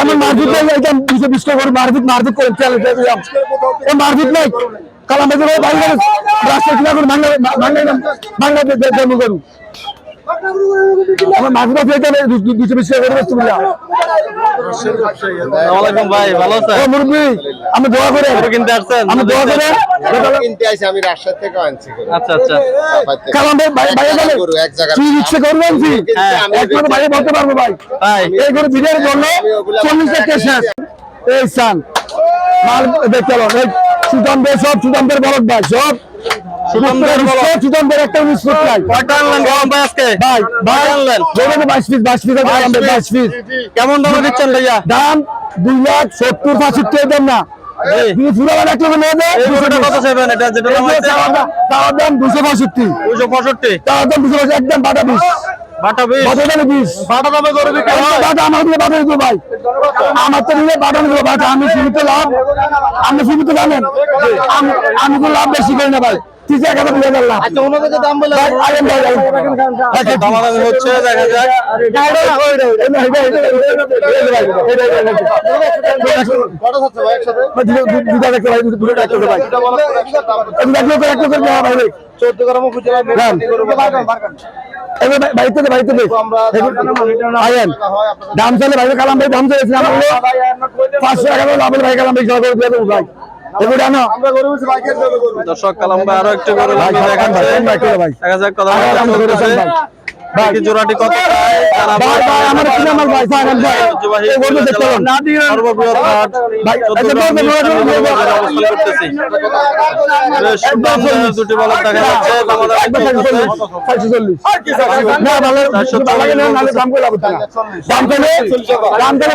আমি মারপিট নাই একদম দুশো বিশ টাকা করে মারপিট মারপিট করে মারপিট নাই। কালাম ভাই বাইরে রাস্তা কিনা করে বাংলা আমার মারপিট আছে দুশো বিশ টাকা করে বেচতে আসসালামাইকুম ভাই ভালো আছেন? মুরব্বী আমি দোয়া করে কিনতে আসছেন? আমি দোয়া করে কিনতে আইছি আমি রাজশাহী থেকে আনছি আচ্ছা আচ্ছা। চাপাই ভাই ভাই ভাই এক জায়গায়। কি ইচ্ছে করবেন কি হ্যাঁ, আমি বাইরে বলতে পারব ভাই। ভাই। এই করে ভিডিওর জন্য চল্লিশ টাকা শেষ। এই সান। মাল দেখতে হলো সব সুতন্ত্রের বলদ ভাই সব সুতন্ত্রের বলদ সুতন্ত্রের একটা কয়টা আনলেন? গরম ভাই আজকে? ভাই ভাই আনলেন? যেখানে বাইশ পিস বাইশ পিস বাইশ পিস কেমন দাম দিচ্ছেন ভাইয়া? দাম দুই লাখ সত্তর পঁচাত্তর দাম না। দুশো পঁয়ষট্টি। একদম বাটা বিশ বাটা বিশ বাটা দামে বিশ বাটা দামে গরু বিক্রি হয়। বাটা আমার দিলে বাটা দিতে ভাই। আমার তো দিলে বাটা আমি সীমিত লাভ। আপনি সীমিত জানেন। আমি আমি তো লাভ বেশি করি না ভাই। হচ্ছে দেখা যাক। চোদ্দ গ্রাম উপজেলা বাড়িতে দে, বাড়িতে আপনাদের দাম চলে ভাই কালাম ভাই দাম চলেছে আমার পাঁচশো টাকা ভাই কালাম ভাই ভাই। দর্শক কালাম ভাই আরও একটু দেখা যাক কথা ভাই জোড়াটি কত? ভাই ভাই আমার কিনা মাল ভাই সাহেব ভাই। এই গরু দেখতে পারেন। সর্ববৃহৎ হাট ভাই এটা বলতে করতেছি। দুটি বল দেখা যাচ্ছে আমাদের একবার চলতেছে। চারশো চল্লিশ না ভালো ভালো না নাহলে দাম কই লাভ না? দাম চলে দাম চলে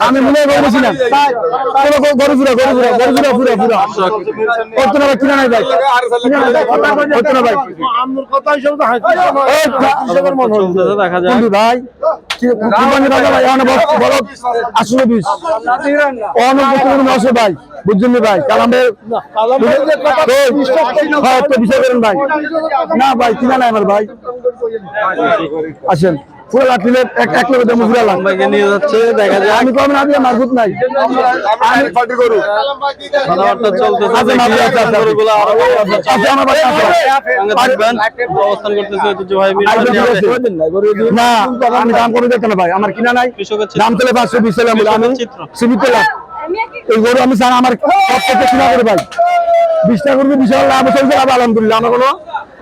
আমি মনে হয় বলছি গরু গরু গরু পুরা গরু পুরা পুরা পুরা করতে না ভাই কিনা নাই ভাই করতে না ভাই ভাই অনেক বিশ অনেক নশো ভাই বুঝছেন ভাই? কালাম ভাই। হ্যাঁ করেন ভাই। না ভাই কিনা নাই আমার ভাই। আসেন। পুরো লাঠিলে এক এক লোকের দাম পুরো নিয়ে যাচ্ছে দেখা যাক। আমি কম না দিয়ে মারভুত নাই। আমি পার্টি করু। কথাবার্তা চলতেছে দেখি। গরুগুলো আরও কথাবার্তা আমার ভাই আছে থাকবেন অবস্থান করতেছে ঐতিহ্যবাহী আরেকটা মিরপুর দিন হাটে। আছে। না আমি দাম করে দেখতে না ভাই আমার কিনা নাই। দাম চলে পাঁচশো বিশ টাকা আমি। চিত্র। সীমিত লাভ এই গরু আমি আমার সব থেকে কিনা করে ভাই। বিশ টাকা বিশাল লাভ চলছে আলহামদুলিল্লাহ। আমার কোনো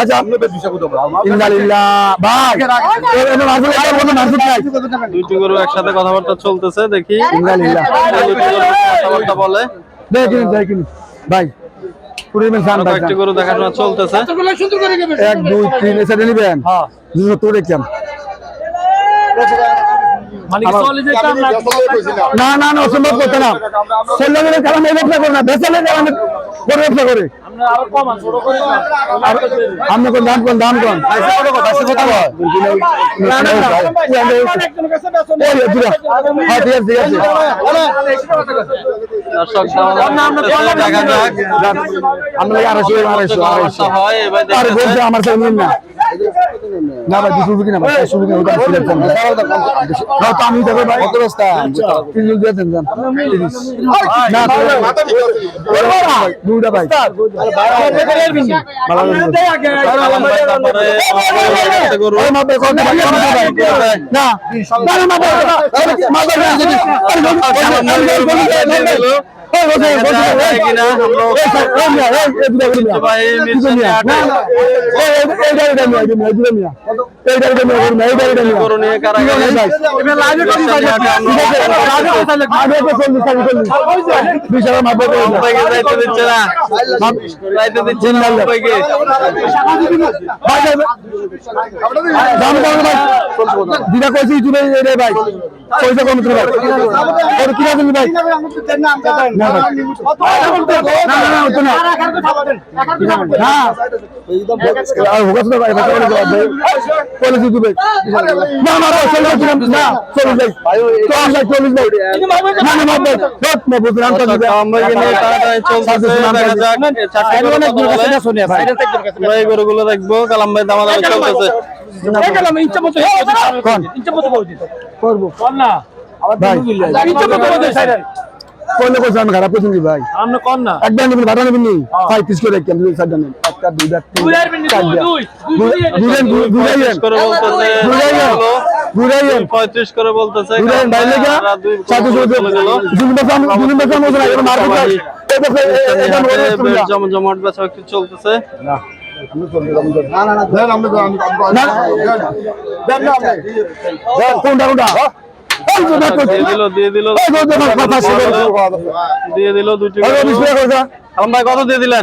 আচ্ছা। গরু একসাথে কথাবার্তা চলতেছে দেখি। কথাবার্তা বলে। ভাই গরু দেখাশোনা চলতেছে। এক দুই তিন এসে নিবেন? হ্যাঁ। দুশো না না না অসম্ভব করতে না। সেলের কারণে এই ব্যবসা করে না বেসালের কারণে করে ব্যবসা করে। আর আপনি কোন দাম কোন দাম কোন হ্যাঁ আমরা হয় সাথে নিন না না ভাই দুশো না ভাই চারশো বিক্রি ওটা সিলেক্ট করুন হ্যাঁ তো আমি দেখো ভাই কত বস্তা তিনজন দিয়ে দেন না দুইটা ভাই না দিদা কইছি তুলে রে ভাই পয়সা কম তুলে ওর কিনা দিলি ভাই না না না না না না আর না ভাই ভাই বলে দিদি ভাই না না ভাই চলে যাই না চলে যাই চলে যাই চলে যাই না না ভাই রত না বুঝলাম তো মুম্বাইকে নিয়ে টানাটানি চলতেছে দেখা যাক চারটি গরু কথা বলে। আমরা এই গরুগুলো দেখব কালাম ভাই দামাদামি চলতেছে করব। ভাই কোন কোন আমি খারাপ করছি ভাই? একবার নিবি ভাড়া নিবি নি? ফাইভ পিস করে একদম দুই সাইড নেন একটা দুইটা তিন চারটা দুইজন দুইজন করে বলতেছে দুইজন পঁয়ত্রিশ করে বলতেছে দুইজন ভাই লেগা। সাথে সাথে চলে বাসাম জুন বাসাম ওজন এটা মার দিতে এই দেখো এটা বেশ জমজমাট বেচা একটু চলতেছে কোনটা কত দিয়ে দিলেন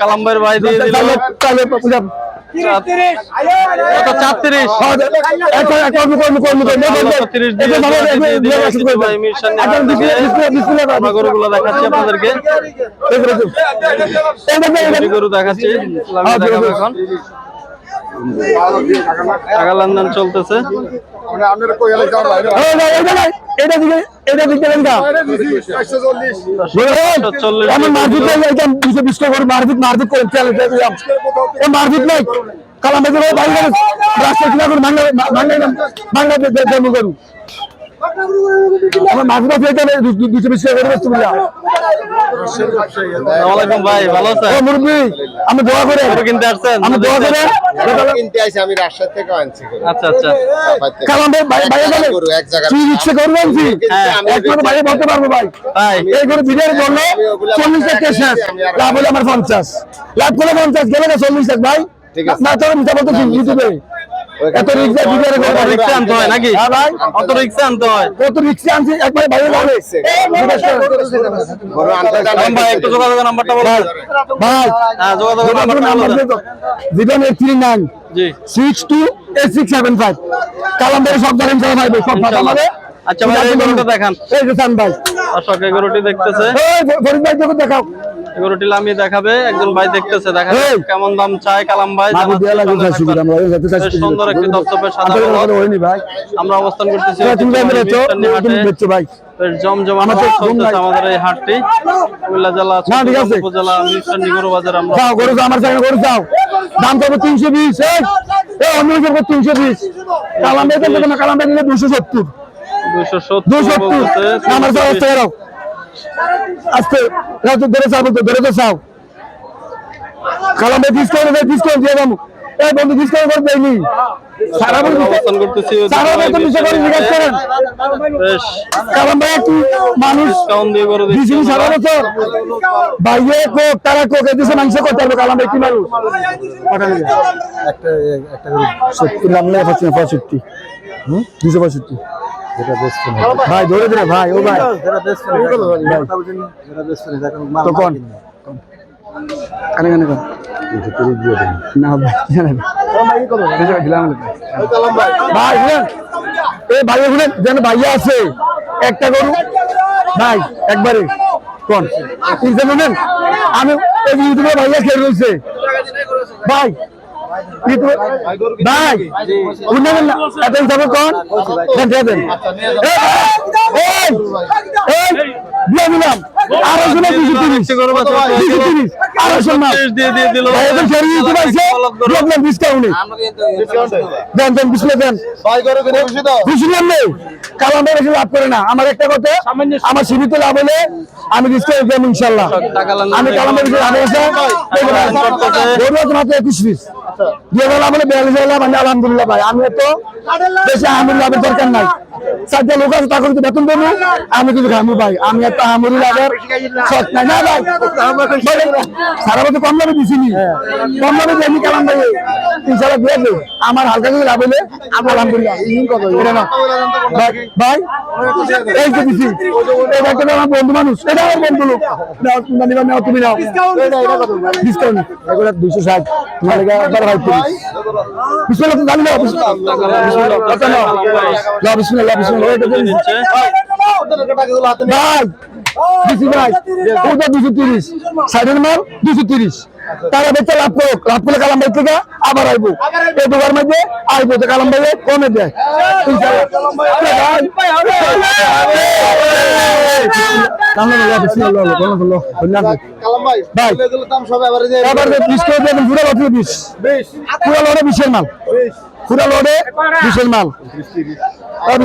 কালাম ভাই দিয়ে দিল গরুগুলো দেখাচ্ছি আপনাদেরকে গরু দেখাচ্ছি এখন টাকা লেনদেন চলতেছে কালামাজ দিকে এটা দিকে লেনটা চল্লিশ। আমার মারপিট আছে এটা দুশো বিশ টাকা করে তুমি আসসালামাইকুম ভাই ভালো আছেন? মুরব্বী আমি দোয়া করে কিনতে আসছেন? আমি দোয়া করে কিনতে আইছি আমি রাজশাহী থেকে আনছি আচ্ছা আচ্ছা। ভাই এক গেলে তুই বলতে পারব ভাই। এই করে ভিডিওর জন্য চল্লিশ টাকা শেষ। লাভ হলে আমার পঞ্চাশ। লাভ করলে পঞ্চাশ গেলে না চল্লিশ টাকা ভাই। ঠিক আছে। না তোর মিথ্যা বলতে ইউটিউবে। এত রিক্সা রিক্সা আনতে হয় নাকি? হ্যাঁ ভাই। কত রিক্সা আনতে হয়? কত রিক্সা আনছি? একবার আনতে ভাই একটু নাম্বারটা ভাই হ্যাঁ জি। সব জানেন সব ভাই আচ্ছা ভাই, এই গরুটা দেখান। এই যে সান ভাই। দর্শক এই গরুটি দেখতেছে। এই ফরিদ ভাই দেখাও। গরুটি লামিয়ে দেখাবে একজন ভাই দেখতেছে দেখা কেমন দাম চায় কালাম ভাই সুন্দর একটি দপদপে সাদা ভাই? আমরা অবস্থান করতেছি ভাই। আমাদের এই হাটটি। কুমিল্লা জেলা। উপজেলা বাজার আমরা গরু যাও, আমার সাথে গরু যাও। দাম করব তিনশো বিশ অন্য তিনশো বিশ। কালাম বেতন দেবো না কালাম দুশো সত্তর। দুশো দুশো সত্তর। সত্তর আমার যাও আস্তে রাজু ধরে সাহ বলতো ধরে তো সাহ কালামে ডিসকাউন্ট দেয় ডিসকাউন্ট দিয়ে দামু এই বন্ধু ডিসকাউন্ট করে দেয়নি। মানুষ ভাইয়ে মাংস কি একটা সত্যি নাম নেই 65 হুম? 265 যেটা বেস্ট ভাই ধরে ধরে ভাই ও ভাই। বেস্ট বেস্ট তো কোন? কানে কানে কোন? না ভাই জানেন ভাই শুনেন ভাই শুনেন যেন ভাইয়া আছে একটা গরু। ভাই একবারে কোন? শুনেন আমি এই ইউটিউবে ভাইয়া খেয়ে রয়েছে। ভাই ভাই উন্নয়ন না এত হিসাবে কোন দেন। দিলাম। আরও দুশো তিরিশ। গরু বাছুর দুশো তিরিশ আড়াইশো মাল তিরিশ দিয়ে দিয়ে দিল। ভাই এখন ফেরি দিতে পারছে দেখলেন ডিসকাউন্টে দেন দেন বিসলে দেন। ভাই করে করে খুশি তো। বুঝলাম নেই। কারণ আমরা বেশি লাভ করে না। আমার একটা কথা আমার সীমিত লাভ হলে আমি ডিসকাউন্ট দেবো ইনশাল্লাহ আমি কালাম বেশি লাভ হয়েছে মাত্র একুশ পিস। দিয়ে গেলাম বলে বিয়াল্লিশ হলাম আমি আলহামদুলিল্লাহ ভাই। আমি তো বেশি আহমুল দরকার নাই। চারটে লোক আছে তাকে বেতন দেবো আমি কিন্তু খামু ভাই। আমি এত আহমুল শখ নাই। না ভাই। সারা বছর কম দামে দিছিনি। কম দামে দিয়ে আমি কালাম ভাই। ইনশাল্লাহ দিয়ে দেবো। আমার হালকা কিছু লাভ হলে আলহামদুলিল্লাহ। এটা না। ভাই ভাই এই যে দিছি এটা একটা আমার বন্ধু মানুষ। এটা আমার বন্ধু লোক। নাও নিবা নাও তুমি নাও। ডিসকাউন্ট এগুলো দুশো ষাট। তোমার লেগে একবার ভাই তিরিশ। বিসমিল্লাহ তুমি জানি না? বিসমিল্লাহ কত নাও লাও বিসমিল্লাহ বিসমিল্লাহ এটা ভাই দিছি ভাই। ওটা দুশো তিরিশ। সাইডের মাল দুশো তিরিশ। তারা বেচে লাভ করুক। লাভ করলে কালাম ভাই থেকে আবার আইবো। এই দুবার মধ্যে আইবো তো কালাম ভাই কমে দেয়। বিশ করে দেবেন পুরো লটে বিশ। পুরো বিশের মাল। পুরো লটে বিশের মাল। আর